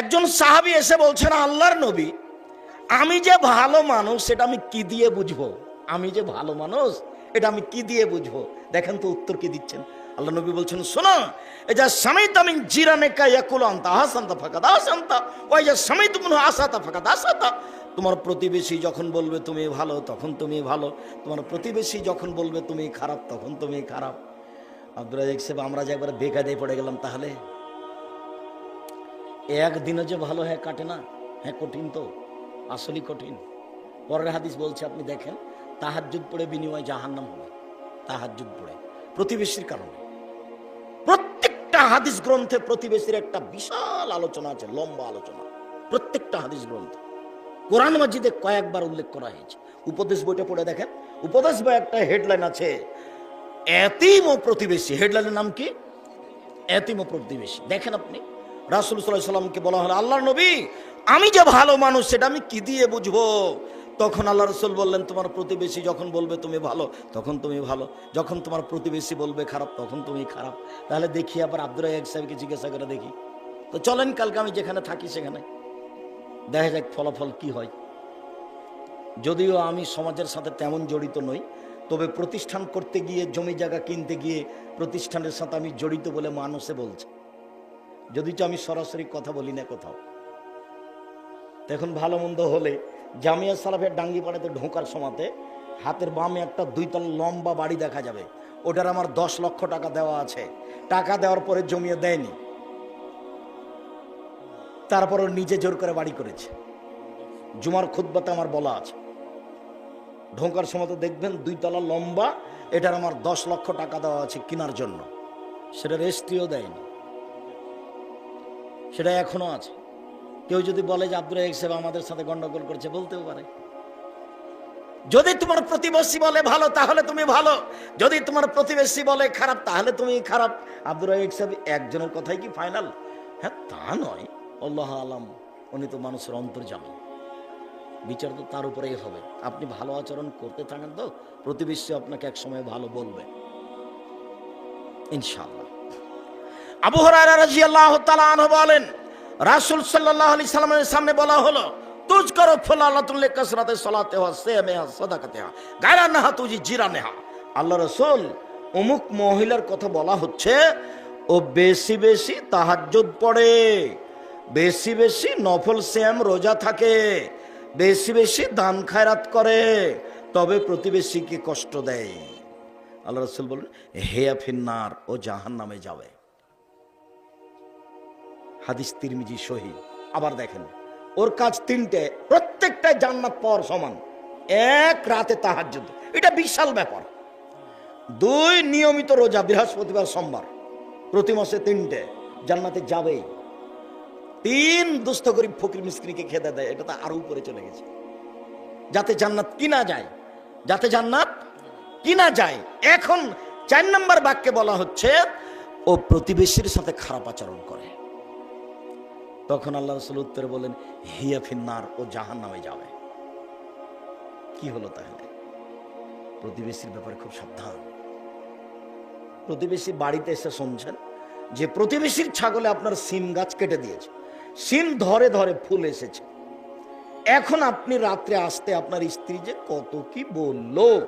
একজন সাহাবি এসে বলছেন আল্লাহর নবী। আমি যে ভালো মানুষ, সেটা আমি কি দিয়ে বুঝব? আমি যে ভালো মানুষ, এটা আমি কি দিয়ে বুঝব? দেখেন তো উত্তর কি দিচ্ছেন। আল্লাহ নবী বলছেন, শোনো, এই যা স্বামী তামিন জিরানে কাইয়াকুল আন্তা হাসান্তা ফাঁকা দাসান্তা ওই যে স্বামী তুমি আসাতা ফাঁকা দাসাতা তোমার প্রতিবেশী যখন বলবে তুমি ভালো, তখন তুমি ভালো, তোমার প্রতিবেশী যখন বলবে তুমি খারাপ, তখন তুমি খারাপ। আব্দুল রাজাক সাহেব, আমরা যে একবার বেকায়দায় পড়ে গেলাম তাহলে? একদিনও যে ভালো হ্যাঁ কাটে না হ্যাঁ কঠিন তো, আসলেই কঠিন। পরের হাদিস বলছে, আপনি দেখেন, তাহাজ্জুদ পড়ে বিনিময় জাহান্নাম হবে। তাহাজ্জুদ পড়ে। প্রতিবেশীর কারণে। প্রত্যেকটা হাদিস গ্রন্থে প্রতিবেশীর একটা বিশাল আলোচনা আছে, লম্বা আলোচনা। প্রত্যেকটা হাদিস গ্রন্থে। কোরআন মাজিদে কয়েকবার উল্লেখ করা হয়েছে। উপদেশ বইটা পড়ে দেখেন। উপদেশ বই একটা হেডলাইন আছে, এতিম ও প্রতিবেশী। হেডলাইনের নাম কি? এতিম ও প্রতিবেশী। দেখেন আপনি। রাসুল সাল্লাহ সাল্লামকে বলা হলো, আল্লাহর নবী, আমি যে ভালো মানুষ, সেটা আমি কি দিয়ে বুঝব? তখন আল্লাহ রসুল বললেন, তোমার প্রতিবেশী যখন বলবে তুমি ভালো, তখন তুমি ভালো। যখন তোমার প্রতিবেশী বলবে খারাপ, তখন তুমি খারাপ। তাহলে দেখি আবার আব্দুল রাজাক সাহেবকে জিজ্ঞাসা করে দেখি। তো চলেন, কালকে আমি যেখানে থাকি সেখানে। দেখা যাক ফলাফল কি হয়। যদিও আমি সমাজের সাথে তেমন জড়িত নই, তবে প্রতিষ্ঠান করতে গিয়ে, জমি জায়গা কিনতে গিয়ে, প্রতিষ্ঠানের সাথে আমি জড়িত বলে মানুষে বলছে। যদি আমি সরাসরি কথা বলি না কোথাও। এখন ভালো মন্দ হলে জামিয়া সালাফের ডাঙ্গি পাড়াতে ঢোকার সময়তে হাতের বামে একটা দুইতল লম্বা বাড়ি দেখা যাবে। ওটার আমার দশ লক্ষ টাকা দেওয়া আছে। টাকা দেওয়ার পরে জমিয়ে দেয়নি। তারপর নিজে জোর করে বাড়ি করেছে। জুমার খুদ্বাতে আমার বলা আছে। ঢোকার সময় তো দেখবেন দুই তলা লম্বা, এটার আমার দশ লক্ষ টাকা দেওয়া আছে কেনার জন্য। সেটা রেস্ট্রিও দেয়নি। সেটা এখনও আছে। কেউ যদি বলে যে আব্দুল রাজাক সাহেব আমাদের সাথে গন্ডগোল করছে, বলতেও পারে। যদি তোমার প্রতিবেশী বলে ভালো, তাহলে তুমি ভালো। যদি তোমার প্রতিবেশী বলে খারাপ, তাহলে তুমি খারাপ। আব্দুল রাজাক সাহেব একজনের কথাই কি ফাইনাল হ্যাঁ তা নয়। আল্লাহ আলাম, উনি তো মানুষের অন্তর্জামী বিচার তো তার উপরেই হবে। আপনি ভালো আচরণ করতে থাকেন তো, প্রতিবেশী আপনাকে এক সময় ভালো বলবে। ইনশাআল্লাহ। আবু তাআলা আনহু বলেন, রাসুল সাল্লাল্লাহু আলাইহি সাল্লামের সামনে বলা হলো, তুজ করো ফলালাতুল কাসরাতে সালাতে ওয়া সিয়ামে সাদাকাতে গায়রা নাহা, তুজি জিরানেহা আল্লাহ রসুল অমুক মহিলার কথা বলা হচ্ছে, ও বেশি বেশি তাহাজ্জুদ পড়ে, বেশি বেশি নফল শ্যাম রোজা থাকে, বেশি বেশি দান খায়রাত করে, তবে প্রতিবেশীকে কষ্ট দেয়। আল্লাহ রসুল বলেন, হেয়া ফিন্নার, ও জাহান নামে যাবে। হাদিস তিরমিজি সহি। আবার দেখেন, ওর কাজ তিনটে প্রত্যেকটাই জান্নাত পাওয়ার সমান। এক রাতে তাহার তাহাজ্জুদ, এটা বিশাল ব্যাপার। দুই, নিয়মিত রোজা, বৃহস্পতিবার, সোমবার। প্রতি মাসে তিনটে, জান্নাতে যাবেই তিন, দুস্থ গরিব ফকির মিস্ত্রিকে খেতে দেয়, এটা তো আরও উপরে চলে গেছে। যাতে জান্নাত কিনা যায়, যাতে জান্নাত কিনা যায়। এখন চার নম্বর বাক্যে বলা হচ্ছে, ও প্রতিবেশীর সাথে খারাপ আচরণ করে। তখন আল্লাহ রসুল উত্তরে বলেন হিয়া ফিন্নার, ও জাহান নামে যাবে কি হলো তাহলে? প্রতিবেশীর ব্যাপারে খুব সাবধান। প্রতিবেশী বাড়িতে এসে শুনছেন যে প্রতিবেশীর ছাগলে আপনার সিম গাছ কেটে দিয়েছে। সিম ধরে ধরে ফুল এসেছে। এখন আপনি রাত্রে আসতে আপনার স্ত্রী যে কত কি বলল?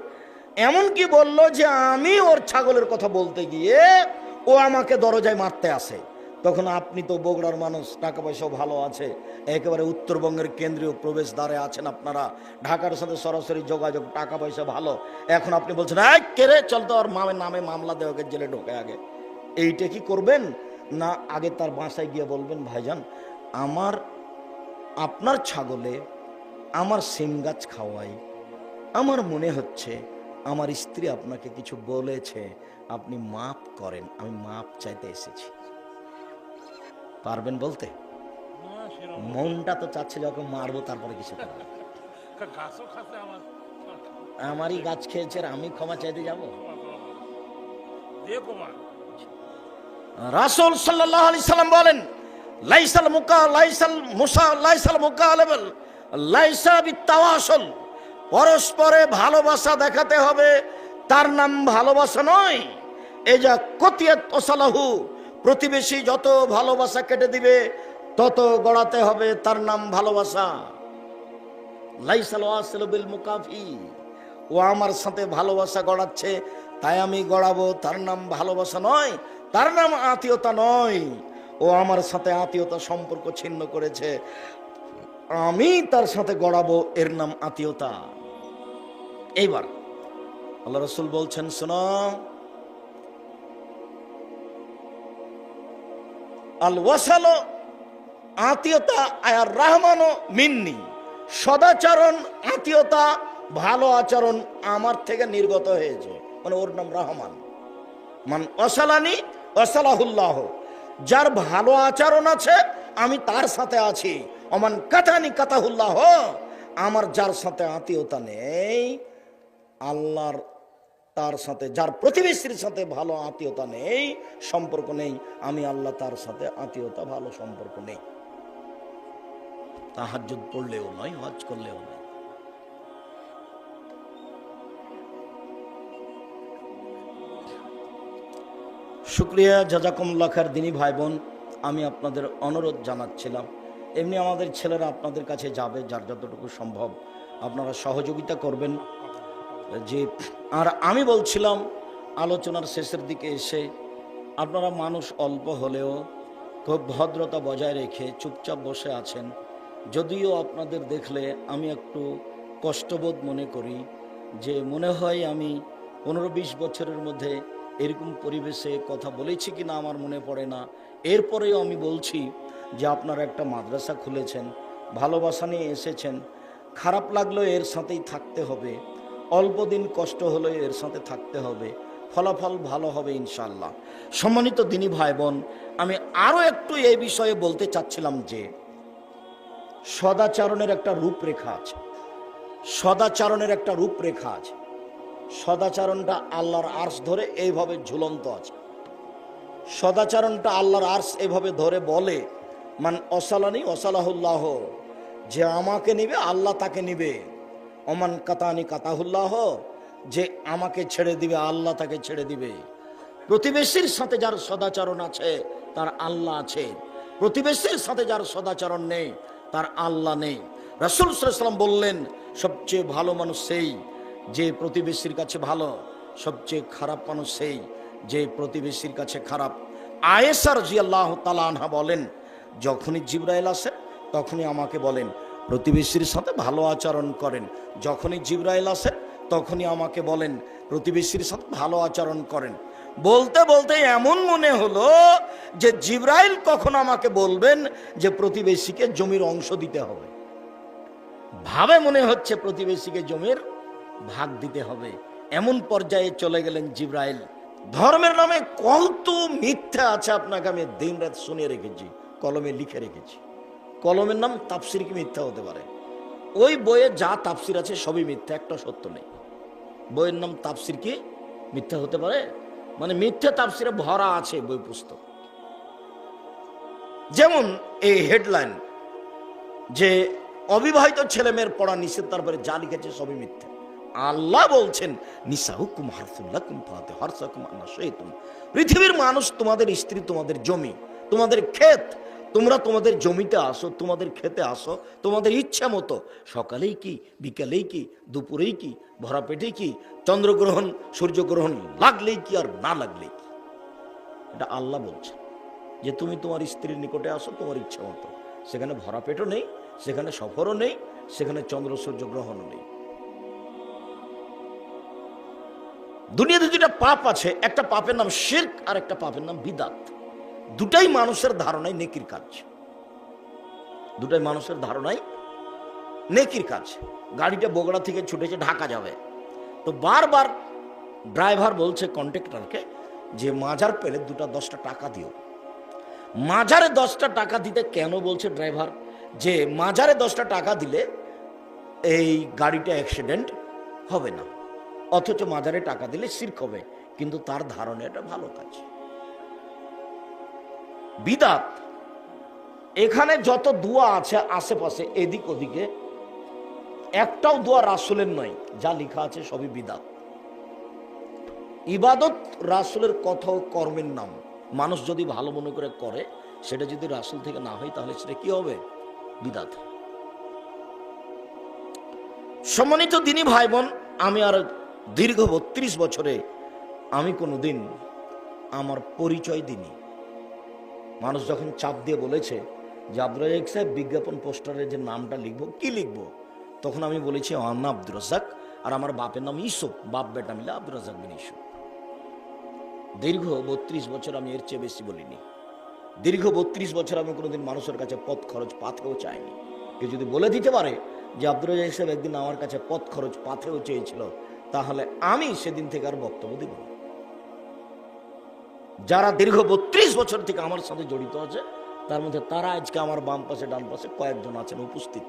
এমন কি বলল যে আমি ওর ছাগলের কথা বলতে গিয়ে ও আমাকে দরজায় মারতে আসে। তখন আপনি তো বগুড়ার মানুষ, টাকা পয়সাও ভালো আছে, একেবারে উত্তরবঙ্গের কেন্দ্রীয় প্রবেশদ্বারে আছেন আপনারা। ঢাকার সাথে সরাসরি যোগাযোগ, টাকা পয়সা ভালো। এখন আপনি বলছেন, এই কেরে চল তো ওর মামের নামে মামলা দেওয়াকে জেলে ঢোকে আগে। এইটা কি করবেন? না, আগে তার বাসায় গিয়ে বলবেন, ভাইজান, আমার, আপনার ছাগলে আমার সিম গাছ খাওয়াই। আমার মনে হচ্ছে, আমার স্ত্রী আপনাকে কিছু বলেছে। আপনি মাপ করেন, আমি মাপ চাইতে এসেছি। পারবেন বলতে? মনটা তো চাচ্ছে যখন মারবো, তারপরে কিছু আমারই গাছ খেয়েছে আমি ক্ষমা চাইতে যাব? রাসূল সাল্লাল্লাহু আলাইহি সাল্লাম বলেন, লাইসাল মুকা, লাইসাল মুসা, লাইসাল মুকালেবল, লাইসা বিতাওয়াসল পরস্পরে ভালোবাসা দেখাতে হবে, তার নাম ভালোবাসা নয়। এই যা কতিয়াত ওসালাহু প্রতিবেশী যত ভালোবাসা কেটে দিবে, তত গড়াতে হবে তার নাম ভালোবাসা। লাইসাল ওয়াসিল বিল মুকাফি। ও আমার সাথে ভালোবাসা গড়াচ্ছে, তাই আমি গড়াবো তার নাম ভালোবাসা নয়, তার নাম আত্মীয়তা নয়। ও আমার সাথে আত্মীয়তা সম্পর্ক ছিন্ন করেছে, আমি তার সাথে গড়াবো এর নাম আত্মীয়তা এইবার আল্লাহ রসুল বলছেন, শোনো আল ওয়াসালো আত্মীয়তা আয়ার রহমানো মিন্নি। সদাচরণ আত্মীয়তা ভালো আচরণ আমার থেকে নির্গত হয়েছে। মানে ওর নাম রহমান। মান অসালানি অসালাহুল্লাহ যার ভালো আচরণ আছে, আমি তার সাথে আছি। অমান কাতানি কাতাহুল্লাহ। আমার যার সাথে আত্মীয়তা নেই, আল্লাহর তার সাথে, যার প্রতিবেশীর সাথে ভালো আত্মীয়তা নেই, সম্পর্ক নেই, আমি আল্লাহ তার সাথে আত্মীয়তা, ভালো সম্পর্ক নেই। তাহাজ্জুদ পড়লেও নয়, হজ করলেও নয়। শুক্রিয়া জাজাকুম লাখার দিনী ভাই বোন আমি আপনাদের অনুরোধ জানাচ্ছিলাম। এমনি আমাদের ছেলেরা আপনাদের কাছে যাবে, যার যতটুকু সম্ভব। আপনারা সহযোগিতা করবেন। যে, আর আমি বলছিলাম, আলোচনার শেষের দিকে এসে, আপনারা মানুষ অল্প হলেও খুব ভদ্রতা বজায় রেখে চুপচাপ বসে আছেন, যদিও আপনাদের দেখলে আমি একটু কষ্টবোধ মনে করি যে, মনে হয় আমি পনেরো বিশ বছরের মধ্যে এরকম পরিবেশে কথা বলেছি কি না আমার মনে পড়ে না। এরপরেও আমি বলছি যে, আপনারা একটা মাদ্রাসা খুলেছেন, ভালোবাসা নিয়ে এসেছেন, খারাপ লাগলেও এর সাথেই থাকতে হবে। অল্প দিন কষ্ট হলেও এর সাথে থাকতে হবে। ফলাফল ভালো হবে ইনশাল্লাহ সম্মানিত দিনী ভাই বোন আমি আরও একটু এই বিষয়ে বলতে চাচ্ছিলাম যে, সদাচরণের একটা রূপরেখা আছে। সদাচরণের একটা রূপরেখা আছে। সদাচরণটা আল্লাহর আর্স ধরে এইভাবে ঝুলন্ত আছে। সদাচরণটা আল্লাহর আর্স এভাবে ধরে বলে, মান অসালানি অসালাহুল্লাহ, যে আমাকে নিবে, আল্লাহ তাকে নিবে। অমান কাতানি কাতাহুল্লাহ, যে আমাকে ছেড়ে দিবে, আল্লাহ তাকে ছেড়ে দিবে। প্রতিবেশীর সাথে যার সদাচরণ আছে, তার আল্লাহ আছে। প্রতিবেশীর সাথে যার সদাচরণ নেই, তার আল্লাহ নেই। রাসুল সাল্লাম বললেন, সবচেয়ে ভালো মানুষ সেই যে প্রতিবেশীর কাছে ভালো, সবচেয়ে খারাপ মানুষ সেই যে প্রতিবেশীর কাছে খারাপ। আয়েসার জিয়াল্লাহ তালা আনহা বলেন, যখনই জিব্রাইল আসে, তখনই আমাকে বলেন প্রতিবেশীর সাথে ভালো আচরণ করেন। যখনই জিব্রাইল আসেন, তখনই আমাকে বলেন, প্রতিবেশীর সাথে ভালো আচরণ করেন। বলতে বলতে এমন মনে হলো যে জিব্রাইল কখন আমাকে বলবেন যে প্রতিবেশীকে জমির অংশ দিতে হবে। ভাবে মনে হচ্ছে প্রতিবেশীকে জমির ভাগ দিতে হবে। এমন পর্যায়ে চলে গেলেন জিব্রাইল। ধর্মের নামে কত মিথ্যা আছে আপনাকে আমি দিন রাত শুনে রেখেছি, কলমে লিখে রেখেছি। কলমের নাম তাপসির কি মিথ্যা হতে পারে? ওই বইয়ে যা তাপসির আছে সবই মিথ্যা, একটা সত্য নেই। বইয়ের নাম তাপসির কি মিথ্যা হতে পারে? মানে মিথ্যা তাপসিরে ভরা আছে বই পুস্তক। যেমন এই হেডলাইন যে অবিবাহিত ছেলে মেয়ের পড়া নিষেধ, তারপরে যা লিখেছে সবই মিথ্যা। আল্লাহ বলছেন নিসা হুকুম হারফুল্লাহ কুম ফাতে হারসাকুম আনা পৃথিবীর মানুষ তোমাদের স্ত্রী, তোমাদের জমি, তোমাদের ক্ষেত তোমরা তোমাদের জমিতে আসো, তোমাদের খেতে আসো, তোমাদের ইচ্ছা মতো। সকালেই কি, বিকালেই কি, দুপুরেই কি ভরা পেটে কি, চন্দ্রগ্রহণ, সূর্যগ্রহণ লাগলেই কি আর না লাগলেই কি? এটা আল্লাহ বলছে যে তুমি তোমার স্ত্রীর নিকটে আসো, তোমার ইচ্ছা মতো। সেখানে ভরা পেটও নেই, সেখানে সফরও নেই, সেখানে চন্দ্র সূর্য গ্রহণও নেই। দুনিয়াতে দুটা পাপ আছে, একটা পাপের নাম শির্ক আর একটা পাপের নাম বিদাত। দুটাই মানুষের ধারণায় নেকির কাজ। দুটাই মানুষের ধারণায় নেকির কাজ। গাড়িটা বগড়া থেকে ছুটেছে, ঢাকা যাবে। তো বারবার ড্রাইভার বলছে কন্ট্রাক্টরকে যে মাজার পেলে দুটা দশটা টাকা দিও। মাজারে দশটা টাকা দিতে কেন বলছে ড্রাইভার? যে মাজারে দশটা টাকা দিলে এই গাড়িটা অ্যাক্সিডেন্ট হবে না। অথচ মাজারে টাকা দিলে সির্ক হবে। কিন্তু তার ধারণা এটা ভালো কাজ। বিদাত। এখানে যত দোয়া আছে আশেপাশে, এদিক ওদিকে, একটাও দোয়া রাসুলের নয় যা লেখা আছে সবই বিদাত। ইবাদত রাসুলের কথা কর্মের নাম। মানুষ যদি ভালো মনে করে করে, সেটা যদি রাসুল থেকে না হয়, তাহলে সেটা কি হবে? বিদাত। সম্মানিত দিনই ভাই বোন আমি আর দীর্ঘ বত্রিশ বছরে আমি কোনোদিন আমার পরিচয় দিনি মানুষ যখন চাপ দিয়ে বলেছে যে আব্দুল রাজাক সাহেব বিজ্ঞাপন পোস্টারে যে নামটা লিখব, কি লিখব? তখন আমি বলেছি নাম আব্দুর রাজাক আর আমার বাপের নাম ইসুফ বাপ বেটা মিলে আব্দুর রাজাক বিন ইসুফ দীর্ঘ বত্রিশ বছর আমি এর চেয়ে বেশি বলিনি। দীর্ঘ বত্রিশ বছর আমি কোনোদিন মানুষের কাছে পথ খরচ পাথেও চাইনি। কেউ যদি বলে দিতে পারে যে আব্দুল রাজাক সাহেব একদিন আমার কাছে পথ খরচ পাথেও চেয়েছিল, তাহলে আমি সেদিন থেকে আর বক্তব্য দিব না। যারা দীর্ঘ বত্রিশ বছর থেকে আমার সাথে জড়িত আছে, তার মধ্যে তারা আজকে আমার বাম পাশে, ডান পাশে কয়েকজন আছেন, উপস্থিত।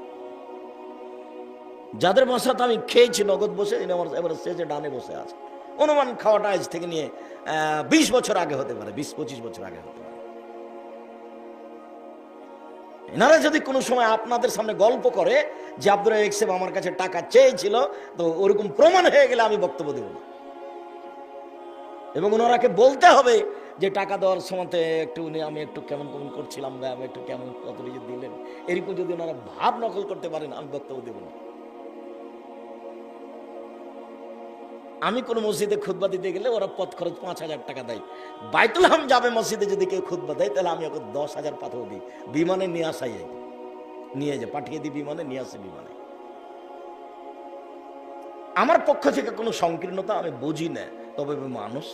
যাদের বাসাতে আমি খেয়েছি নগদ বসে আমার এবারে শেষে ডানে বসে আছে অনুমান খাওয়াটা আজ থেকে নিয়ে বিশ বছর আগে হতে পারে, বিশ পঁচিশ বছর আগে হতে পারে। এনারা যদি কোনো সময় আপনাদের সামনে গল্প করে যে আব্দুল একসেব আমার কাছে টাকা চেয়েছিল, তো ওরকম প্রমাণ হয়ে গেলে আমি বক্তব্য দেব না। এবং ওনারাকে বলতে হবে যে টাকা দেওয়ার সময়তে একটু উনি, আমি একটু কেমন কেমন করছিলাম বা আমি একটু কেমন কত নিজে দিলেন। এরকম যদি ওনারা ভাব নকল করতে পারেন, আমি বক্তব্য দেব না। আমি কোনো মসজিদে খুতবা দিতে গেলে ওরা পথ খরচ পাঁচ হাজার টাকা দেয়। বাইতুল হাম যাবে মসজিদে যদি কেউ খুতবা দেয়, তাহলে আমি ওকে দশ হাজার পাথর দিই। বিমানে নিয়ে আসাই নিয়ে যায়, পাঠিয়ে দিই বিমানে, নিয়ে আসে বিমানে। আমার পক্ষ থেকে কোনো সংকীর্ণতা আমি বুঝি না। তবে মানুষ,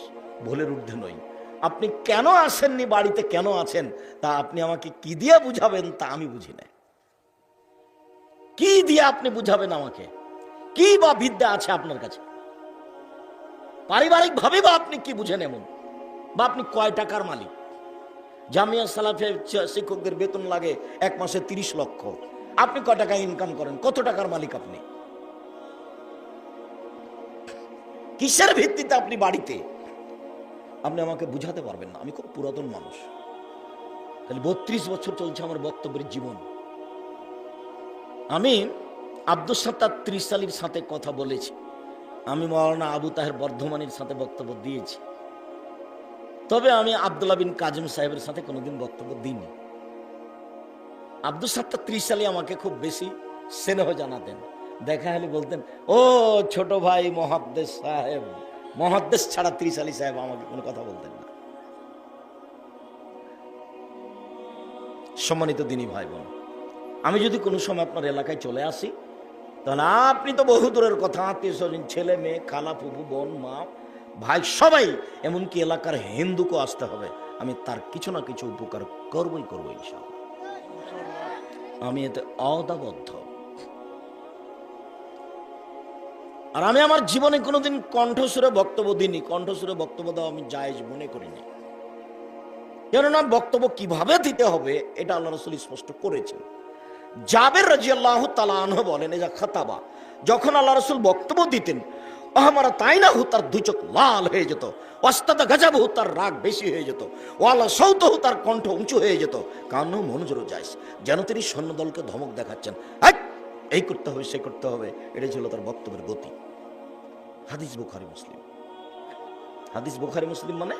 ভুলের ঊর্ধ্বে নই। আপনি কেন আসেননি, বাড়িতে কেন আছেন, তা আপনি আমাকে কি দিয়ে বুঝাবেন, তা আমি বুঝি না। কি দিয়ে আপনি বুঝাবেন আমাকে? কি বা বিদ্যা আছে আপনার কাছে? পারিবারিক ভাবে বা আপনি কি বুঝেন এমন বা আপনি কয় টাকার মালিক? জামিয়া সালাফে শিক্ষকদের বেতন লাগে এক মাসে তিরিশ লক্ষ। আপনি কয় টাকা ইনকাম করেন? কত টাকার মালিক আপনি? কিসের ভিত্তিতে আপনি বাড়িতে? আপনি আমাকে বুঝাতে পারবেন না, আমি খুব পুরাতন মানুষ। তাহলে বত্রিশ বছর চলছে আমার বক্তব্যের জীবন। আমি আব্দুল সাত্তার ত্রিশ সালির সাথে কথা বলেছি। আমি মৌলানা আবু তাহের বর্ধমানের সাথে বক্তব্য দিয়েছি। তবে আমি আবদুল্লাহ বিন কাজিম সাহেবের সাথে কোনোদিন বক্তব্য দিইনি। আব্দুল সাত্তার ত্রিশ সালে আমাকে খুব বেশি স্নেহ জানাতেন। দেখা হলে বলতেন, ও ছোট ভাই মহাদ্দেশ সাহেব, মহাদ্দেশ ছাড়া ত্রিশ আলী সাহেব আমাকে কোনো কথা বলতেন না। সম্মানিত দিনী ভাই বোন আমি যদি কোনো সময় আপনার এলাকায় চলে আসি, তাহলে আপনি তো বহু দূরের কথা, আত্মীয় স্বজন, ছেলে মেয়ে, খালা ফুফু, বোন, মা, ভাই, সবাই, এমনকি এলাকার হিন্দুকেও আসতে হবে। আমি তার কিছু না কিছু উপকার করবই করব ইনশাআল্লাহ। আমি এতে অদাবদ্ধ। আর আমি আমার জীবনে কোনোদিন কণ্ঠস্বরে বক্তব্য দিইনি। কণ্ঠস্বরে বক্তব্য দেওয়া আমি জায়েজ মনে করিনি। কেননা বক্তব্য কীভাবে দিতে হবে এটা আল্লাহ রসুল স্পষ্ট করেছেন। জাবের রাজি আল্লাহ তালাহ বলেন এজা খাতাবা যখন আল্লাহ রসুল বক্তব্য দিতেন আমার তাই না হু তার দুই চোখ লাল হয়ে যেত ওয়াস্তাদা গাজাব হু তার রাগ বেশি হয়ে যেত ওয়ালা সৌত হু তার কণ্ঠ উঁচু হয়ে যেত। কান্ন মনোজরও যাইস যেন তিনি সৈন্যদলকে ধমক দেখাচ্ছেন। "হাই, এই করতে হবে, সে করতে হবে। এটাই ছিল তার বক্তব্যের গতি। হাদিস বুখারি, মুসলিম। হাদিস বুখারি, মুসলিম মানে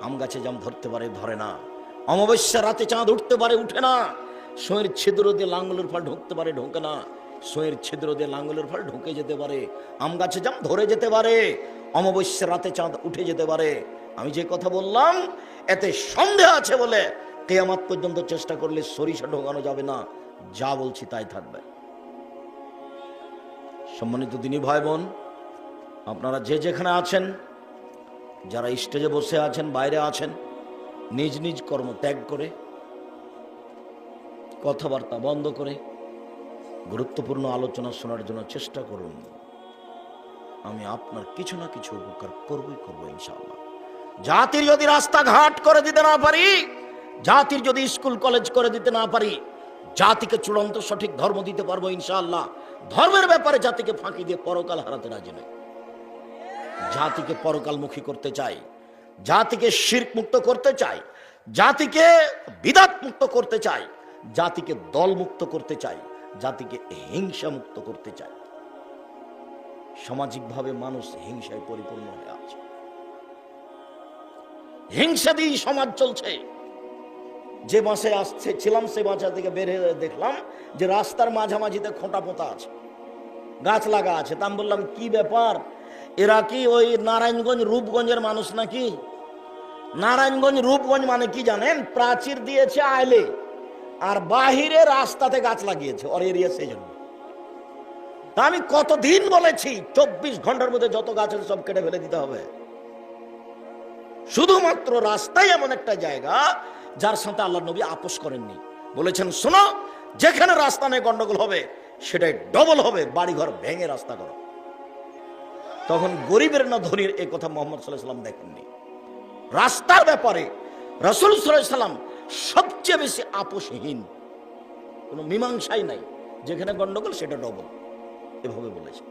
আম গাছে জাম ধরতে পারে, ধরে না। অমাবস্যা রাতে চাঁদ উঠতে পারে, উঠে না। সোয়ের ছিদ্র দিয়ে লাঙ্গলের ফল ঢুকতে পারে, ঢোকে না। সোয়ের ছিদ্র দিয়ে লাঙ্গলের ফল ঢুকে যেতে পারে। আম গাছে জাম ধরে যেতে পারে। অমাবস্যা রাতে চাঁদ উঠে যেতে পারে। আমি যে কথা বললাম, এতে সন্দেহ আছে বলে কেয়ামাত পর্যন্ত চেষ্টা করলে সরিষা ঢোকানো যাবে না। যা বলছি তাই থাকবে। সম্মানিত দিনী ভাই বোন, আপনারা যে যেখানে আছেন, যারা স্টেজে বসে আছেন, বাইরে আছেন, নিজ নিজ কর্ম ত্যাগ করে, কথাবার্তা বন্ধ করে, গুরুত্বপূর্ণ আলোচনা শোনার জন্য চেষ্টা করুন। আমি আপনার কিছু না কিছু উপকার করবই করব ইনশাআল্লাহ। জাতির যদি রাস্তাঘাট করে দিতে না পারি, জাতির যদি স্কুল, কলেজ করে দিতে না পারি জাতিকে চূড়ান্ত সঠিক ধর্ম দিতে পারব ইনশাআল্লাহ। ধর্মের ব্যাপারে জাতিকে ফাঁকি দিয়ে পরকাল হারাতে রাজি নয় জাতিকে পরকালমুখী করতে চাই, জাতিকে শির্ক মুক্ত করতে চাই, জাতিকে বিদাত মুক্ত করতে চাই, জাতিকে দল মুক্ত করতে চাই, জাতিকে হিংসা মুক্ত করতে চাই। সামাজিকভাবে মানুষ হিংসায় পরিপূর্ণ হয়ে আছে। হিংসা দিয়ে সমাজ চলছে। যে মাসে আসছে, ছিলাম সে বাসা থেকে বের হয়ে দেখলাম যে রাস্তার মাঝামাঝিতে খোঁটা পোতা আছে, গাছ লাগা আছে। তা আমি বললাম, কি ব্যাপার? এরা কি ওই নারায়ণগঞ্জ রূপগঞ্জের মানুষ নাকি? নারায়ণগঞ্জ রূপগঞ্জ মানে কি জানেন? প্রাচীর দিয়েছে আইলে আর বাহিরে রাস্তাতে গাছ লাগিয়েছে, ওর এরিয়া সেই জন্য। আমি কতদিন বলেছি, চব্বিশ ঘণ্টার মধ্যে যত গাছ আছে সব কেটে ফেলে দিতে হবে। শুধুমাত্র রাস্তায় এমন একটা জায়গা যার সাথে আল্লাহ নবী আপোষ করেননি। বলেছেন, শোনো, যেখানে রাস্তা নেই গন্ডগোল হবে, সেটাই ডবল হবে, বাড়িঘর ভেঙে রাস্তা করো। তখন গরিবের না ধনীর এই কথা মোহাম্মদ সাল্লাহ সাল্লাম দেখেননি। রাস্তার ব্যাপারে রসুল সাল্লাম সবচেয়ে বেশি আপোষহীন। কোনো মীমাংসাই নাই। যেখানে গন্ডগোল, সেটা ডবল। এভাবে বলেছে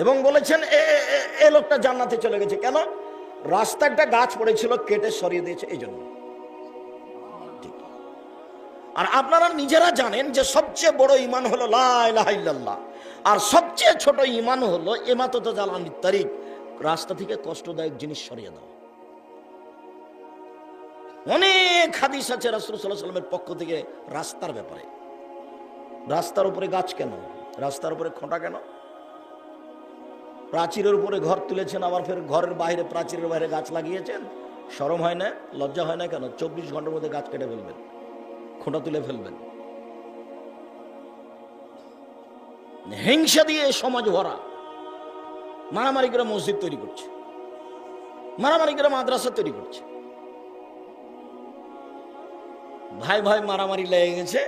এবং বলেছেন, এ, এ- এ- এ লোকটা জান্নাতে চলে গেছে। কেন? রাস্তা একটা গাছ পড়েছিল, কেটে সরিয়ে দিয়েছে এই জন্য আর আপনারা নিজেরা জানেন যে সবচেয়ে বড় ইমান হলো লা ইলাহা ইল্লাল্লাহ। আর সবচেয়ে ছোট ইমান হলো এমাতত জ্বালানির তারিখ, রাস্তা থেকে কষ্টদায়ক জিনিস সরিয়ে দাও অনেক হাদিস আছে রাসূল সাল্লাল্লাহু আলাইহি সাল্লামের পক্ষ থেকে রাস্তার ব্যাপারে। রাস্তার উপরে গাছ কেন? রাস্তার উপরে খোঁটা কেন? প্রাচীরের উপরে ঘর তুলেছেন, আবার ফের ঘরের বাইরে প্রাচীরের বাইরে গাছ লাগিয়েছেন। সরম হয় না, লজ্জা হয় না কেন? চব্বিশ ঘণ্টার মধ্যে গাছ কেটে ফেলবেন, খোঁটা তুলে ফেলবেন। হিংসা দিয়ে সমাজ ভরা। মারামারি করে মসজিদ তৈরি করছে। মারামারি করে মাদ্রাসা তৈরি করছে। ভাই ভাই মারামারি লেগে গেছে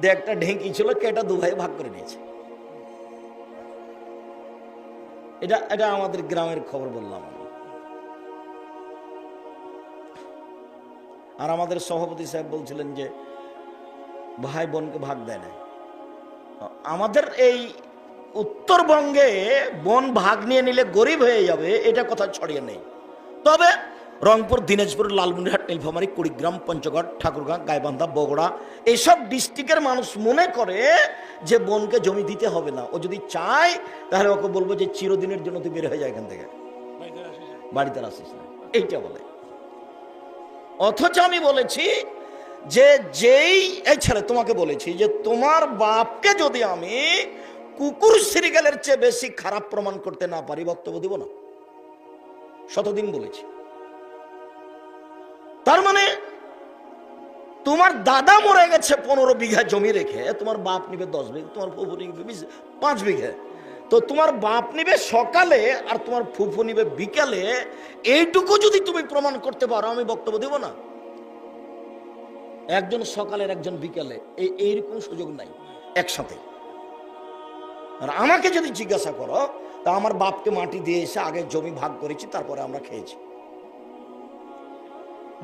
দিয়ে একটা ঢেঁকি ছিল, কেটা দু ভাই ভাগ করে নিয়েছে। এটা এটা আমাদের গ্রামের খবর বললাম। আর আমাদের সভাপতি সাহেব বলছিলেন যে, ভাই বোনকে ভাগ দেয় না আমাদের এই উত্তরবঙ্গে বোন ভাগ নিয়ে নিলে গরিব হয়ে যাবে, এটা কথা ছড়িয়ে নেই তবে রংপুর, দিনাজপুর, লালমনিরহাট, নীলফামারী, কুড়িগ্রাম, পঞ্চগড়, ঠাকুরগাঁ, গাইবান্ধা, বগুড়া এইসব ডিস্ট্রিক্টের মানুষ মনে করে যে বোনকে জমি দিতে হবে না। ও যদি চায়, তাহলে ওকে বলব যে চিরদিনের জন্য তুই বের হয়ে যায় এখান থেকে। বাড়িতে আসিস না। এইটা বলে। অথচ আমি বলেছি যে যেই, এই ছেলে, তোমাকে বলেছি যে তোমার বাপকে যদি আমি কুকুর সিরিগালের চেয়ে বেশি খারাপ প্রমাণ করতে না পারি, বক্তব্য দিব না। শতদিন বলেছি। তার মানে তোমার দাদা মরে গেছে পনেরো বিঘা জমি রেখে, তোমার বাপ নিবে দশ বিঘা, তোমার ফুফু নিবে পাঁচ বিঘে। তো তোমার বাপ নিবে সকালে আর তোমার ফুফু নিবে বিকালে, এইটুকু যদি তুমি প্রমাণ করতে পারো, আমি বক্তব্য দেব না। একজন সকালের, একজন বিকালে, এই এইরকম সুযোগ নাই, একসাথে। আর আমাকে যদি জিজ্ঞাসা করো, তা আমার বাপকে মাটি দিয়ে এসে আগে জমি ভাগ করেছি, তারপরে আমরা খেয়েছি।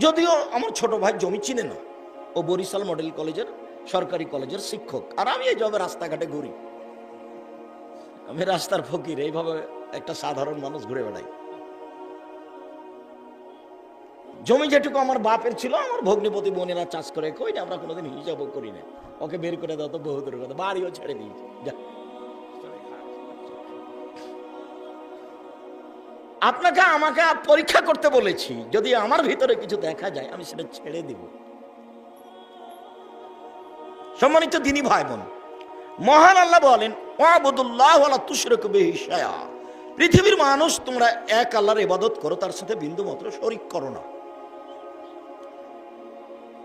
যদিও আমার ছোট ভাই জমি চিনে না। ও বরিশাল মডেল কলেজের, সরকারি কলেজের শিক্ষক। আর আমি এই জবে রাস্তাঘাটে ঘুরি। আমি রাস্তার ফকির, এইভাবে একটা সাধারণ মানুষ ঘুরে বেড়াই। জমি যেটুকু আমার বাপের ছিল, আমার ভগ্নিপতি বোনেরা চাষ করে, কই আমরা কোনোদিন হিসাবও করি না। ওকে বের করে দাও তো বহুদূর কথা বাড়িও ছেড়ে দিয়েছি যা। আপনাকে আমাকে পরীক্ষা করতে বলেছি। যদি আমার ভিতরে কিছু দেখা যায়, আমি সেটা ছেড়ে দিব। সম্মানিত দিনী ভাই বোন মহান আল্লাহ বলেন ওয়ালা পৃথিবীর মানুষ, তোমরা এক আল্লাহর ইবাদত করো, তার সাথে বিন্দু মাত্র শরিক করো না।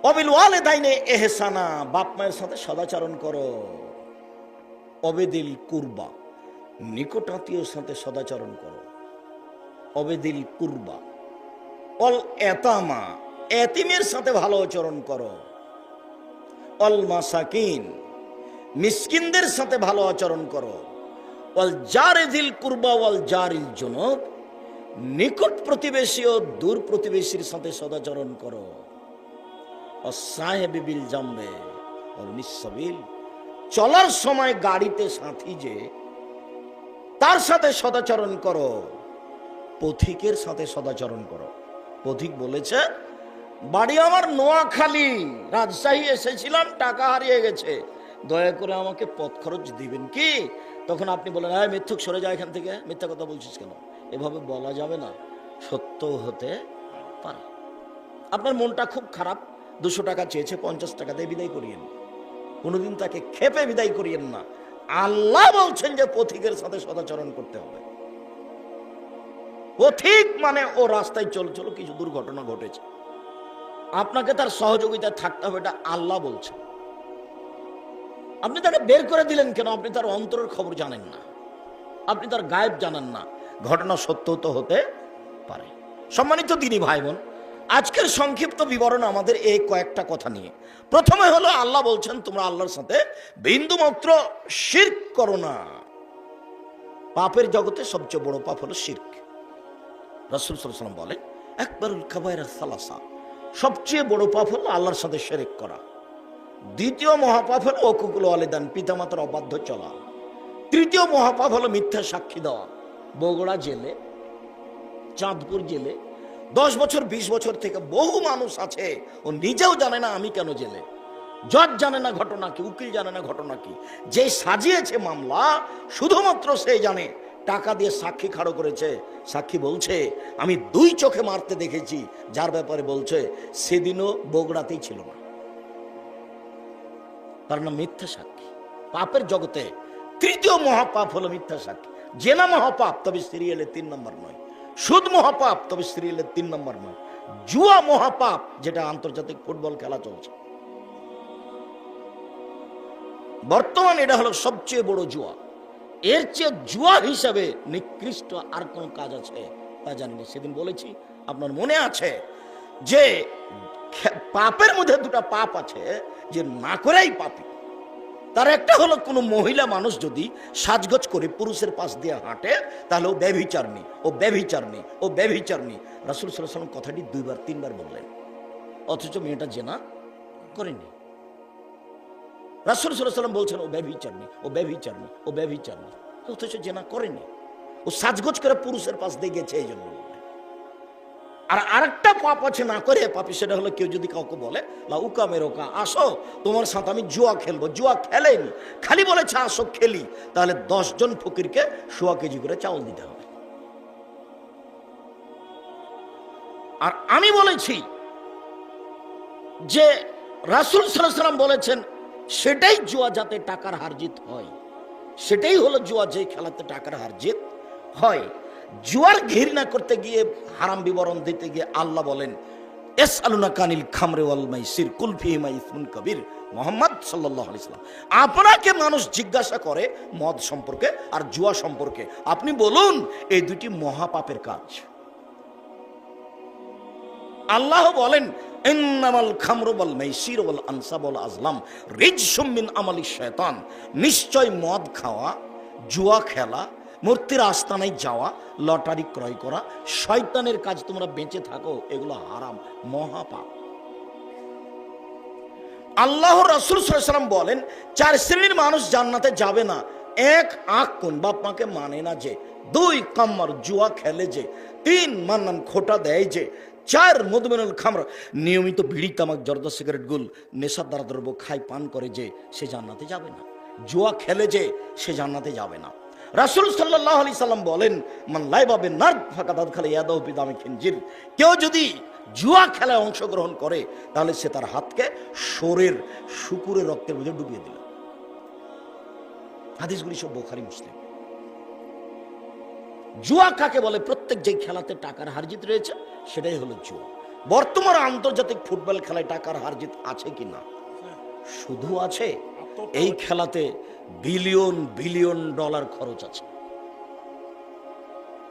অবিল ওয়ালিদাইনে এহসানা বাপ মায়ের সাথে সদাচরণ করো। অবেদিল কুরবা, নিকটাত্মীয়র সাথে সদাচরণ করো। অবেদিল কুরবা। অল এতামা, এতিমের সাথে ভালো আচরণ করো। অল মাসাকিন, মিসকিনদের সাথে ভালো আচরণ করো। অল জারেদিল কুরবা, অল জারিল জনব, নিকট প্রতিবেশী ও দূর প্রতিবেশীর সাথে সদাচরণ করো। অসাহেব বিল জামবে, অল নিঃসবিল চলার সময় গাড়িতে সাথী যে, তার সাথে সদাচরণ করো। পথিকের সাথে সদাচরণ করো। পথিক বলেছে, বাড়ি আমার নোয়াখালী, রাজশাহী এসেছিলাম, টাকা হারিয়ে গেছে। দয়া করে আমাকে পথ খরচ দিবেন কি? তখন আপনি বলেন হ্যাঁ মিথ্যুক, সরে যায় এখান থেকে। মিথ্যা কথা বলছিস কেন? এভাবে বলা যাবে না। সত্য হতে পারে। আপনার মনটা খুব খারাপ। দুশো টাকা চেয়েছে, পঞ্চাশ টাকা দিয়ে বিদায় করিয়েন। কোনোদিন তাকে খেপে বিদায় করিয়েন না। আল্লাহ বলছেন যে পথিকের সাথে সদাচরণ করতে হবে। পথিক মানে ও রাস্তায় চলছিল কিছু দুর্ঘটনা ঘটেছে। আপনাকে তার সহযোগিতায় থাকতে হবে, এটা আল্লাহ বলছে। আপনি তাকে বের করে দিলেন কেন? আপনি তার অন্তরের খবর জানেন না। আপনি তার গায়েব জানেন না। ঘটনা সত্য তো হতে পারে। সম্মানিত দিনী ভাই বোন আজকের সংক্ষিপ্ত বিবরণ আমাদের এই কয়েকটা কথা নিয়ে। প্রথমে হলো, আল্লাহ বলছেন, তোমরা আল্লাহর সাথে বিন্দু মাত্র শির্ক করো না। পাপের জগতে সবচেয়ে বড় পাপ হলো শির্ক। রাসুল সাল্লাম বলে একবারুল কাবায়রা সালাসা, সবচেয়ে বড় পাপ হলো আল্লাহর সাথে শেরেক করা। দ্বিতীয় মহাপাপ হলো অকুকুল আলেদান পিতামাতার অবাধ্য চলা। তৃতীয় মহাপাপ হলো মিথ্যা সাক্ষী দেওয়া। বগুড়া জেলে, চাঁদপুর জেলে, দশ বছর, বিশ বছর থেকে বহু মানুষ আছে, ও নিজেও জানে না আমি কেন জেলে। জজ জানে না ঘটনা কি, উকিল জানে না ঘটনা কি। যে সাজিয়েছে মামলা, শুধুমাত্র সে জানে টাকা দিয়ে সাক্ষী খাড়ো করেছে। সাক্ষী বলছে, আমি দুই চোখে মারতে দেখেছি, যার ব্যাপারে বলছে, সেদিনও বগুড়াতেই ছিল না। তার নাম মিথ্যা সাক্ষী। পাপের জগতে তৃতীয় মহাপাপ হলো মিথ্যা সাক্ষী। জেনা মহাপাপ, তবে সিরিয়ালের তিন নম্বর নয়। সুদ মহাপাপ, তবে সিরিয়ালের তিন নম্বর নয়। জুয়া মহাপাপ, যেটা আন্তর্জাতিক ফুটবল খেলা চলছে। বর্তমান এটা হলো সবচেয়ে বড় জুয়া। এর চেয়ে জুয়া হিসাবে নিকৃষ্ট আর কোন কাজ আছে? তা জানি না সেদিন বলেছি, আপনার মনে আছে যে পাপের মধ্যে দুটো পাপ আছে যে না করেই পাপি। তার একটা হলো কোনো মহিলা মানুষ যদি সাজগোজ করে পুরুষের পাশ দিয়ে হাঁটে, তাহলে ও ব্যভিচারনি ও ব্যভিচারনি ও ব্যভিচারনি রাসুল সাল্লাম কথাটি দুইবার, তিনবার বললেন। অথচ মেয়েটা জেনা করেনি। রাসুল সাল্লাম বলছেন, ও ব্যভিচারনি ও ব্যভিচারনি ও ব্যভিচারনি অথচ জেনা করেনি। ও সাজগোজ করে পুরুষের পাশ দিয়ে গেছে এই জন্য। আর আরেকটা পাপ আছে না করে পাপি, সেটা হলো কেউ যদি কাউকে বলে, লা উকা মেরোকা, আসো, তোমার সাথে আমি জুয়া খেলব, জুয়া খেলেনি খালি বলেছে আসো, খেলি। তাহলে জন ফকিরকে সোয়া কেজি করে চাউল দিতে হবে। আর আমি বলেছি যে রাসুল সাল্লাম বলেছেন সেটাই জুয়া যাতে টাকার হারজিত হয়। সেটাই হলো জুয়া যে খেলাতে টাকার হারজিত হয়। জুয়ার ঘৃণা করতে গিয়ে, হারাম বিবরণ দিতে গিয়ে আল্লাহ বলেন এস আলুনা কানিল খামরে ওয়াল মাইসির কুলফি মাইসুন কবির মোহাম্মদ সাল্লাহ আলাইসাল্লাম আপনাকে মানুষ জিজ্ঞাসা করে মদ সম্পর্কে আর জুয়া সম্পর্কে। আপনি বলুন, এই দুটি মহাপাপের কাজ। আল্লাহ বলেন, ইন্নামাল খামরু ওয়াল মাইসির ওয়াল আনসাব আজলাম মিন আমালি শয়তান, নিশ্চয় মদ খাওয়া, জুয়া খেলা, মূর্তির আস্তানায় যাওয়া, লটারি ক্রয় করা, শয়তানের কাজ তোমরা বেঁচে থাকো, এগুলো হারাম, মহাপাপ। আল্লাহ রসুল সাল্লাম বলেন, চার শ্রেণির মানুষ জান্নাতে যাবে না। এক আখ কোন বাপ মাকে মানে না যে, দুই কাম্মার জুয়া খেলে যে, তিন মান্নান খোটা দেয় যে চার মধুমেনুল খামর। নিয়মিত বিড়ি, তামাক, জর্দা, সিগারেট, গুল, নেশার দ্বারা দ্রব্য খাই পান করে যে সে জান্নাতে যাবে না। জুয়া খেলে যে সে জান্নাতে যাবে না। রাসুল সাল্লাহ আলি সাল্লাম বলেন, মান লাই বাবে নার্দ ফাঁকা দাদ খালে ইয়াদাহ পিদামে খিনজির। কেউ যদি জুয়া খেলায় অংশগ্রহণ করে, তাহলে সে তার হাতকে সোরের শুকুরের রক্তের মধ্যে ডুবিয়ে দিল। হাদিসগুলি সব বোখারি, মুসলিম। জুয়া কাকে বলে? প্রত্যেক যে খেলাতে টাকার হারজিত রয়েছে, সেটাই হলো জুয়া। বর্তমান আন্তর্জাতিক ফুটবল খেলায় টাকার হারজিত আছে কি না? শুধু আছে। এই খেলাতে বিলিয়ন বিলিয়ন ডলার খরচ আছে।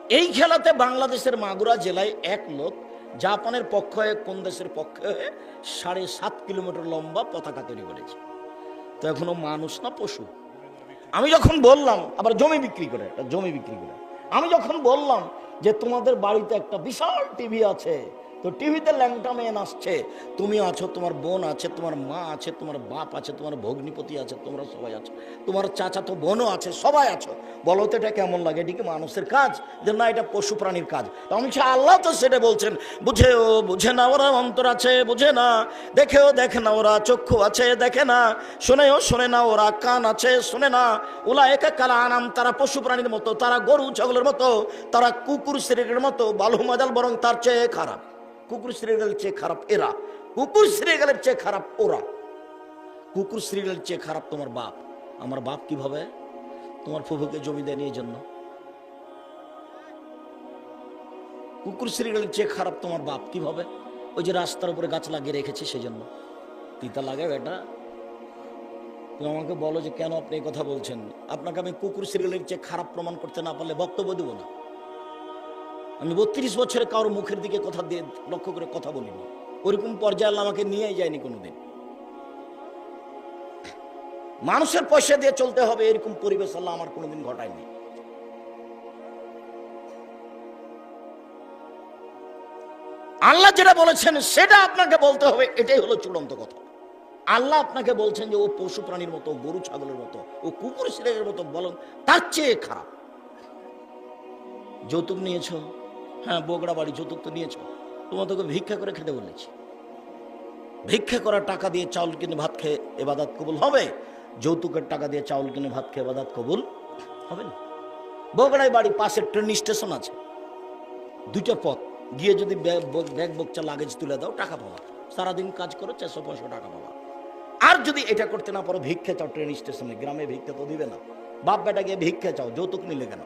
এই খেলাতে বাংলাদেশের মাগুরা জেলায় এক লোক, জাপানের পক্ষ হয়ে কোন দেশের পক্ষে হয়ে সাড়ে সাত কিলোমিটার লম্বা পতাকা তৈরি করেছে। তো এখনও মানুষ না পশু? আমি যখন বললাম, আবার জমি বিক্রি করে জমি বিক্রি করে। আমি যখন বললাম যে তোমাদের বাড়িতে একটা বিশাল টিভি আছে তো টিভিতে ল্যাংটা মেন আসছে তুমি আছো, তোমার বোন আছে, তোমার মা আছে, তোমার বাপ আছে, তোমার ভগ্নিপতি আছে, তোমরা সবাই আছো। তোমার চাচা তো বোনও আছে, সবাই আছো। বলো তো এটা কেমন লাগে? এটি কি মানুষের কাজ? যে না, এটা পশু প্রাণীর কাজ। আমি আল্লাহ তো সেটা বলছেন, বুঝেও, বুঝে না ওরা অন্তর আছে, বুঝে না। দেখেও, দেখে না ওরা চক্ষু আছে, দেখে না। শোনেও, শোনে না ওরা কান আছে, শোনে না। ওলা একা কালা আনাম তারা পশু প্রাণীর মতো, তারা গরু, ছাগলের মতো, তারা কুকুর সিরেকের মতো, বালু, মাজাল, বরং তার চেয়ে খারাপ। কুকুর সিরিয়ালের চেয়ে খারাপ এরা। কুকুর সিরিয়ালের চেয়ে খারাপ ওরা। কুকুর সিরিয়ালের চেয়ে খারাপ তোমার বাপ। আমার বাপ কীভাবে? তোমার ফুফুকে জমি দেয়নি এই জন্য। কুকুর সিরিয়ালের চেয়ে খারাপ তোমার বাপ কীভাবে? ওই যে রাস্তার উপরে গাছ লাগিয়ে রেখেছে সেই জন্য তিতা লাগে এটা তুমি আমাকে বলো যে কেন আপনি এই কথা বলছেন? আপনাকে আমি কুকুর সিরিয়ালের চেয়ে খারাপ প্রমাণ করতে না পারলে বক্তব্য দেবো না। আমি বত্রিশ বছরে কারোর মুখের দিকে কথা দিয়ে লক্ষ্য করে কথা বলিনি। ওরকম পর্যায়ে আমাকে নিয়েই যায়নি কোনোদিন। মানুষের পয়সা দিয়ে চলতে হবে, এরকম পরিবেশ আল্লাহ আমার কোনোদিন ঘটায়নি। আল্লাহ যেটা বলেছেন, সেটা আপনাকে বলতে হবে, এটাই হলো চূড়ান্ত কথা। আল্লাহ আপনাকে বলছেন যে ও পশু প্রাণীর মতো গরু ছাগলের মতো, ও কুকুর সিলের মতো বলেন, তার চেয়ে খারাপ। যৌতুক নিয়েছো? হ্যাঁ বগড়া বাড়ি যৌতুক তো নিয়েছো। তোমার তোকে ভিক্ষা করে খেতে বলেছি। ভিক্ষা করা টাকা দিয়ে চাউল কিনে ভাত খেয়ে এবাদাত কবুল হবে? যৌতুকের টাকা দিয়ে চাউল কিনে ভাত খেয়ে এবাদাত কবুল হবে না? বগড়ায় বাড়ি পাশে ট্রেন স্টেশন আছে। দুইটা পথ। গিয়ে যদি ব্যাগ বকচা লাগেজ তুলে দাও, টাকা পাওয়া সারাদিন কাজ করো, চারশো পাঁচশো টাকা পাওয়া আর যদি এটা করতে না পারো, ভিক্ষা চাও ট্রেন স্টেশনে গ্রামে ভিক্ষা তো দিবে না। বাপ বেটা গিয়ে ভিক্ষা চাও, যৌতুক নিলে কেন?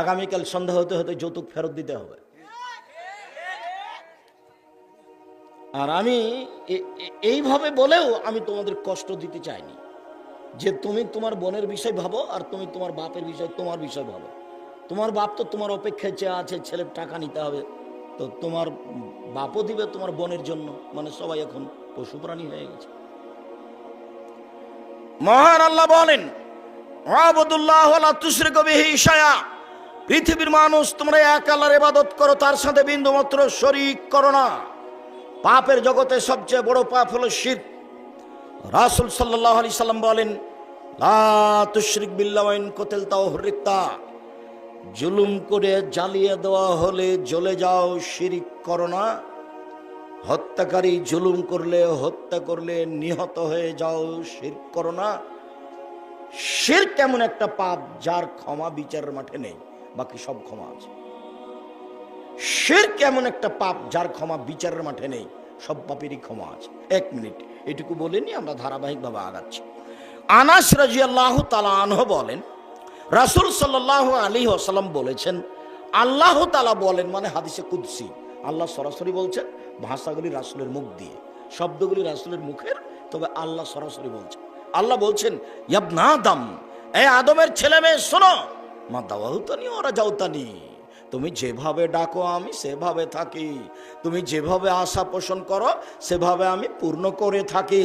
আগামীকাল সন্ধ্যা হতে হতে যৌতুক ফেরত দিতে হবে। আর আমি এইভাবে বলেও আমি তোমাদের কষ্ট দিতে চাইনি যে তুমি তোমার বোনের বিষয় ভাবো আর তুমি তোমার বাপের বিষয় তোমার বিষয় ভাবো। তোমার বাপ তো তোমার অপেক্ষায় চেয়ে আছে, ছেলের টাকা নিতে হবে। তো তোমার বাপও দিবে তোমার বোনের জন্য। মানে সবাই এখন পশু প্রাণী হয়ে গেছে। মহান আল্লাহ বলেন, আবদুল্লাহ তুশ্রিক বিহি ইশায়া পৃথিবীর মানুষ, তোমরা এক আল্লাহর ইবাদত করো, তার সাথে বিন্দু মাত্র শরিক করো না। পাপের জগতে সবচেয়ে বড় পাপ হলো শির। রাসুল সাল্লাহ আলি সাল্লাম বলেন, লা তুশরিক বিল্লাওয়াইন কোতেল তাও হরিক্তা জুলুম করে জ্বালিয়ে দেওয়া হলে জ্বলে যাও, শিরিক করো না। হত্যাকারী জুলুম করলে, হত্যা করলে নিহত হয়ে যাও শির করো না। শির কেমন একটা পাপ, যার ক্ষমা বিচারের মাঠে নেই। বাকি সব ক্ষমা আছে। শির কেমন একটা পাপ যার ক্ষমা বিচারের মাঠে নেই, সব পাপেরই ক্ষমা আছে। এক মিনিট, এটুকু বলেনি আমরা ধারাবাহিকভাবে আগাচ্ছি। আনাস রাজি আল্লাহ তালাহ বলেন, রাসুল সাল্লাহ আলী আসালাম বলেছেন, আল্লাহ তালা বলেন মানে হাদিসে কুদ্সি, আল্লাহ সরাসরি বলছেন, ভাষাগুলি রাসুলের মুখ দিয়ে, শব্দগুলি রাসুলের মুখের, তবে আল্লাহ সরাসরি বলছেন। আল্লাহ বলছেন, ইয়াবনা দাম এই আদমের ছেলে মেয়ে শোনো মা দাওয়াহুতানি ওরা যাওতানি তুমি যেভাবে ডাকো, আমি সেভাবে থাকি। তুমি যেভাবে আশা পোষণ করো, সেভাবে আমি পূর্ণ করে থাকি।